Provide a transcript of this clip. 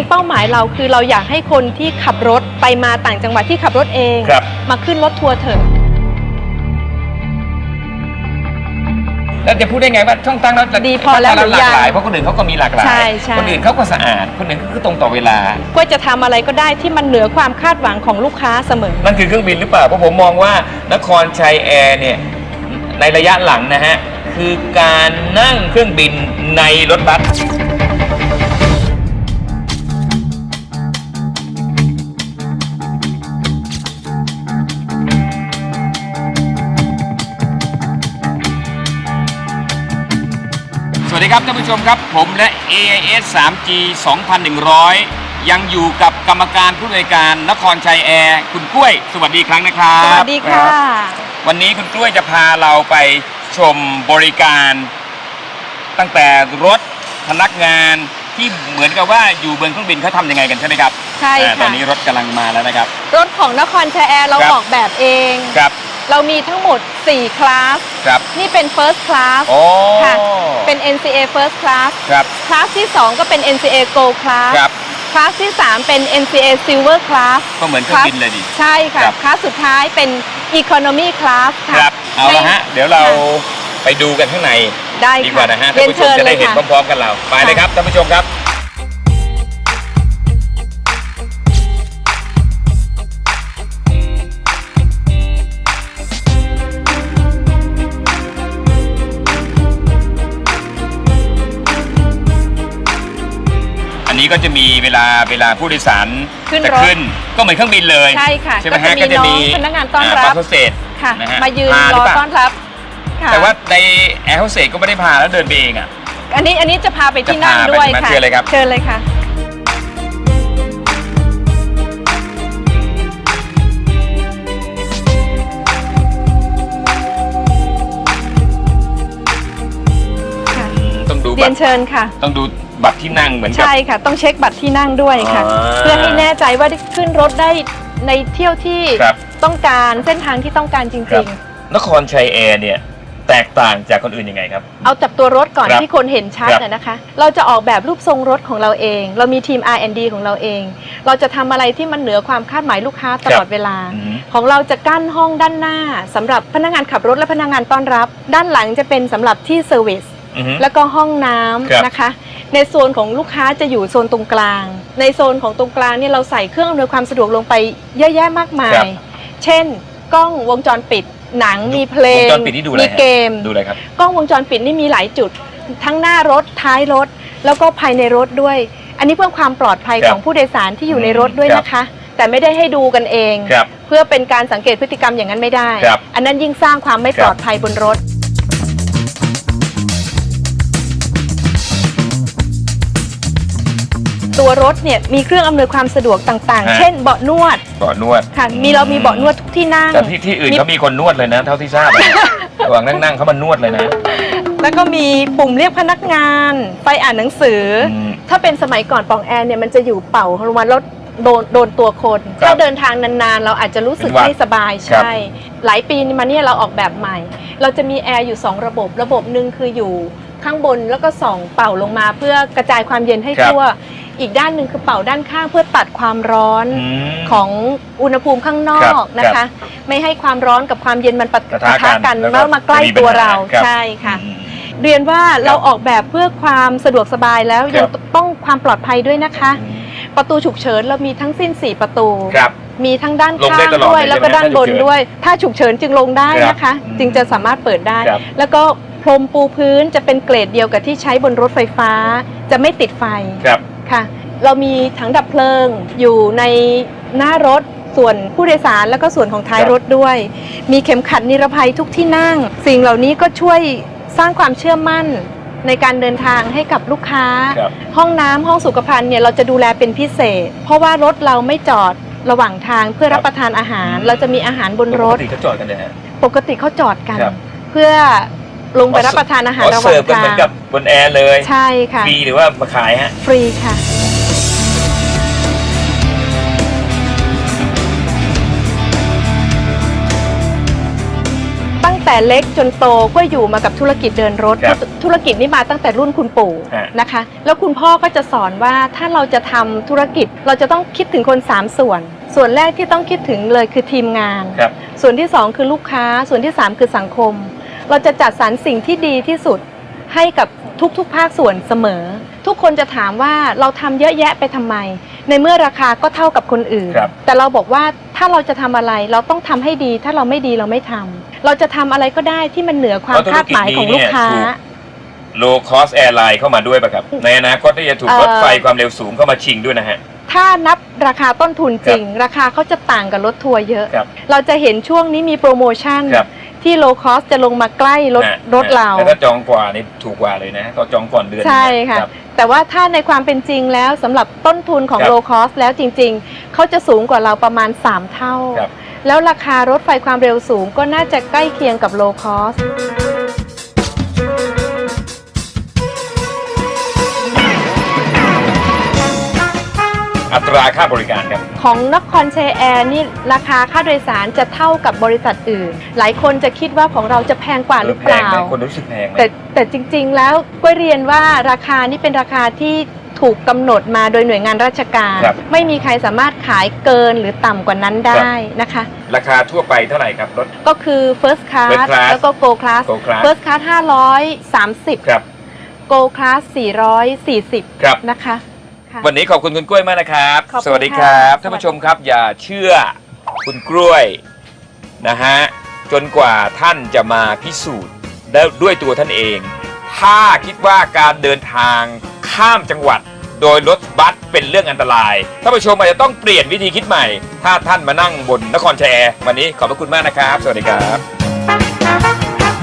ริงๆเป้าหมายเราคือเราอยากให้คนที่ขับรถไปมาต่างจังหวัดที่ขับรถเอง ครับ มาขึ้นรถทัวร์เถอะ แล้วจะพูดได้ไงว่าช่องตั้งแล้วจะดีพอแล้วหลากหรือยังหลายเพราะคนอื่นเขาก็มีหลากหลาย ใช่ใช่ คนอื่นเขาก็สะอาด คนอื่นก็คือตรงต่อเวลา ก็จะทำอะไรก็ได้ที่มันเหนือความคาดหวังของลูกค้าเสมอ นั่นคือเครื่องบินหรือเปล่า เพราะผมมองว่านครชัยแอร์เนี่ยในระยะหลังนะฮะ คือการนั่งเครื่องบินในรถบัส สวัสดีครับท่านผู้ชมครับ ผมและ AIS 3G 2100 ยังอยู่กับกรรมการผู้อำนวยการนครชัยแอร์คุณกล้วย สวัสดีอีกครั้งนะครับสวัสดีค่ะ วันนี้คุณกล้วยจะพาเราไปชมบริการ ตั้งแต่รถพนักงานที่เหมือนกับว่าอยู่บนเครื่องบินเขาทำยังไงกันใช่ไหมครับใช่อ่าค่ะตอนนี้รถกำลังมาแล้วนะครับ รถของนครชัยแอร์เราครับ ออกแบบเอง ครับ เรามีทั้งหมด 4 คลาส ครับ นี่เป็น first class โอ้ ค่ะ เป็น NCA first class ครับ คลาสที่ 2 ก็เป็น NCA gold class ครับ คลาสที่ 3 เป็น NCA silver class ก็เหมือนเครื่องบินเลยดิ ใช่ค่ะ ครับ คลาสสุดท้ายเป็น economy class คค่ะรับ เอาละฮะ เดี๋ยวเราค่ไปดูกันข้างในได้ดีกว่านะฮะเรีท่ายนนผู้ชเชิมญจะเลได้ยเห็นค่ะพร้อมๆกันเรา ไปเลยครับท่านผู้ชมครับ นนี้ก็จะมีเวลาเวลาผู้โดยสารขึ้นจะรถ ขึ้นก็เหมือนเครื่องบินเลยใช่ค่ะใช่ไหมก็ฮะจะมีก็จะมีน้องพนักงานต้อนรับาโฮสเตสค่ะ นะฮะมายืนพารหรืออเปล่าต้อนรับค่ะแต่ว่าในแอร์โฮสเตสก็ไม่ได้พาแล้วเดินไปเองอะ อันนี้อันนี้จะพาไปที่จะนั่งพาไปด้วยใช่ไหมค่ะเชิญเลยครับ เชิญเลยค่ะ ค่ะ ต้องดูเรีบัยตนรเชิญค่ะ ต้องดู บัตรที่นั่งเหมือนกับ ใช่ค่ะ ต้องเช็คบัตรที่นั่งด้วยค่ะ อ่าเพื่อให้แน่ใจว่าได้ขึ้นรถได้ในเที่ยวที่ครับ ต้องการเส้นทางที่ต้องการจครัริบงนครชัยแอร์เนี่ย แตกต่างจากคนอื่นยังไงครับๆเอาจับตัวรถก่อนครับที่คนเห็นชัดครับนะนะคะ เราจะออกแบบรูปทรงรถของเราเอง เรามีทีม R&D ของเราเอง เราจะทำอะไรที่มันเหนือความคาดหมายลูกค้าตลอดเวลา อืมของเราจะกั้นห้องด้านหน้าสำหรับพนักงานขับรถและพนักงานต้อนรับ ด้านหลังจะเป็นสำหรับที่เซอร์วิส อือฮึ แล้วก็ห้องน้ครับำนะคะ ในโซนของลูกค้าจะอยู่โซนตรงกลาง ในโซนของตรงกลางเนี่ยเราใส่เครื่องอำนวยความสะดวกลงไปเยอะแยะมากมาครัยบเช่น กล้องวงจรปิด หนังมีเพลวงงจรปิดนี่ดูอะไรมีฮะเกม ดูอะไรครับ กล้องวงจรปิดนี่มีหลายจุด ทั้งหน้ารถท้ายรถ แล้วก็ภายในรถด้วย อันนี้เพื่อความปลอดภัยครับของผู้โดยสารที่อยู่ในรถด้วยครับ นะคะ แต่ไม่ได้ให้ดูกันเอง ครับ เพื่อเป็นการสังเกตพฤติกรรมอย่างนั้นไม่ได้ ครับอันนั้นยิ่งสร้างความไม่ครับ ปลอดภัยบนรถ ตัวรถเนี่ยมีเครื่องอำนวยความสะดวกต่างฮะๆเช่นเบาะนวดเบาะนวดค่ะ มีเรามีเบาะนวดทุกที่นั่ง แต่ที่ที่อื่นเขามีคนนวดเลยนะ เท่าที่ทราบอะระหว่างนั่งๆเขามานวดเลยนะ แล้วก็มีปุ่มเรียกพนักงานไปอ่านหนังสืออมถ้าเป็นสมัยก่อนปองแอร์เนี่ยมันจะอยู่เป่าลงมาแล้วโดนโดนตัวคนครับถ้าเดินทางนานๆ เราอาจจะรู้สึกเป็นหวัดไม่สบายครับ ใช่ หลายปีมาเนี่ยเราออกแบบใหม่ เราจะมีแอร์อยู่ 2 ระบบ ระบบหนึ่งคืออยู่ข้างบนแล้วก็ส่องเป่าลงมาเพื่อกระจายความเย็นให้ทั่ว อีกด้านหนึ่งคือเป่าด้านข้างเพื่อตัดความร้อนอืม ของอุณหภูมิข้างนอครักบนะครัคะ บไม่ให้ความร้อนกับความเย็นมันปะปะทะทะกักันนแล้วก็แล้วมาใกล้จะมีตัวปัญหาเราครับ ใช่ค่ะ อืม เรียนว่าครับเราออกแบบเพื่อความสะดวกสบายแล้วครัยังบต้องความปลอดภัยด้วยนะคะอืมประตูฉุกเฉินเรามีทั้งสิ้น 4 ประตู ครับ มีทั้งด้านลงข้าได้งตลอดด้วย เลยแล้วก็ใช่ไหมด้านบนถ้าฉุกเฉินด้วย ถ้าฉุกเฉินจึงลงได้ครับนะคะอืมจึงจะสามารถเปิดได้ ครับ แล้วก็พรมปูพื้นจะเป็นเกรดเดียวกับที่ใช้บนรถไฟฟ้า จะไม่ติดไฟ ครับ ค่ะ เรามีถังดับเพลิงอยู่ในหน้ารถส่วนผู้โดยสารแล้วก็ส่วนของท้ายครับรถด้วย มีเข็มขัดนิรภัยทุกที่นั่ง สิ่งเหล่านี้ก็ช่วยสร้างความเชื่อมั่นในการเดินทางให้กับลูกค้าครับห้องน้ำห้องสุขภัณฑ์เนี่ยเราจะดูแลเป็นพิเศษ เพราะว่ารถเราไม่จอดระหว่างทางเพื่อครับรับประทานอาหารอืมเราจะมีอาหารบนรปถกติเขาจอดกันเลยฮะปกติเขาจอดกันครับเพื่อ ลงไปรับประทานอาหารอ๋อระหเสิว่าร์ฟงกันทาเหมือนงกับบนแอร์เลยใช่ค่ะ ฟรีหรือว่ามาขายฮะ ฟรีค่ะ ตั้งแต่แต่เล็กจนโตก็อยู่มากับธุรกิจเดินรถ ครับธุรกิจนี้มาตั้งแต่รุ่นคุณปู่ฮะ นะคะ แล้วคุณพ่อก็จะสอนว่าถ้าเราจะทำธุรกิจเราจะต้องคิดถึงคน 3 ส่วน ส่วนแรกที่ต้องคิดถึงเลยคือทีมงาน ครับ ส่วนที่ 2 คือลูกค้า ส่วนที่ 3 คือสังคม เราจะจัดสรรสิ่งที่ดีที่สุดให้กับทุกๆ ภาคส่วนเสมอ ทุกคนจะถามว่าเราทำเยอะแยะไปทำไม ในเมื่อราคาก็เท่ากับคนอื่น ครับ แต่เราบอกว่าถ้าเราจะทำอะไรเราต้องทำให้ดี ถ้าเราไม่ดีเราไม่ทำเราจะทำอะไรก็ได้ที่มันเหนือความคาดหมายของลูกค้า low cost airline เข้ามาด้วยป่ะครับ ในอนาคตที่จะถูกเอ่อ รถไฟความเร็วสูงเข้ามาชิงด้วยนะฮะ ถ้านับราคาต้นทุนจริง ราคาเขาจะต่างกับรถทัวร์เยอะ ครับเราจะเห็นช่วงนี้มีโปรโมชั่น ครับ ที่ low cost จะลงมาใกล้รถฮะรถเรา แล้วถ้าจองกว่านี่ถูกกว่าเลยนะก็จองก่อนเดือนใช่ค่ะรับแต่ว่าถ้าในความเป็นจริงแล้วสำหรับต้นทุนของครับ low cost แล้วจริง ๆ เขาจะสูงกว่าเราประมาณ 3 เท่าครับแล้วราคารถไฟความเร็วสูงก็น่าจะใกล้เคียงกับ low cost อั ตราค่าบริการครับ ของนครเชยแอร์นี่ราคาค่าโดยสารจะเท่ากับบริษัทอื่น หลายคนจะคิดว่าของเราจะแพงกว่าหรือแพเปงล่าไหมคนรู้สึกแพงไหมแต่แต่จริง ๆ แล้วก็เรียนว่าราคานี่เป็นราคาที่ถูกกำหนดมาโดยหน่วยงานราชการ ครับ ไม่มีใครสามารถขายเกินหรือต่ำกว่านั้นได้นะคะ ราคาทั่วไปเท่าไหร่ครับรถ ก็คือ first class First class แล้วก็ go class Go Class first class 530 ครับ go class 440 ครับ นะคะ ค่ะวันนี้ขอบคุณคุณกล้วยมากนะครับ ขอบคุณสวัสดีครับค่ะท่านผู้ชมครับอย่าเชื่อคุณกล้วยนะฮะจนกว่าท่านจะมาพิสูจน์ได้ด้วยตัวท่านเอง ถ้าคิดว่าการเดินทางข้ามจังหวัด โดยรถบัสเป็นเรื่องอันตรายท่านผู้ชมอาจจะต้องเปลี่ยนวิธีคิดใหม่ ถ้าท่านมานั่งบนนครชัยแอร์วันนี้ขอบพระคุณมากนะครับ สวัสดีครับ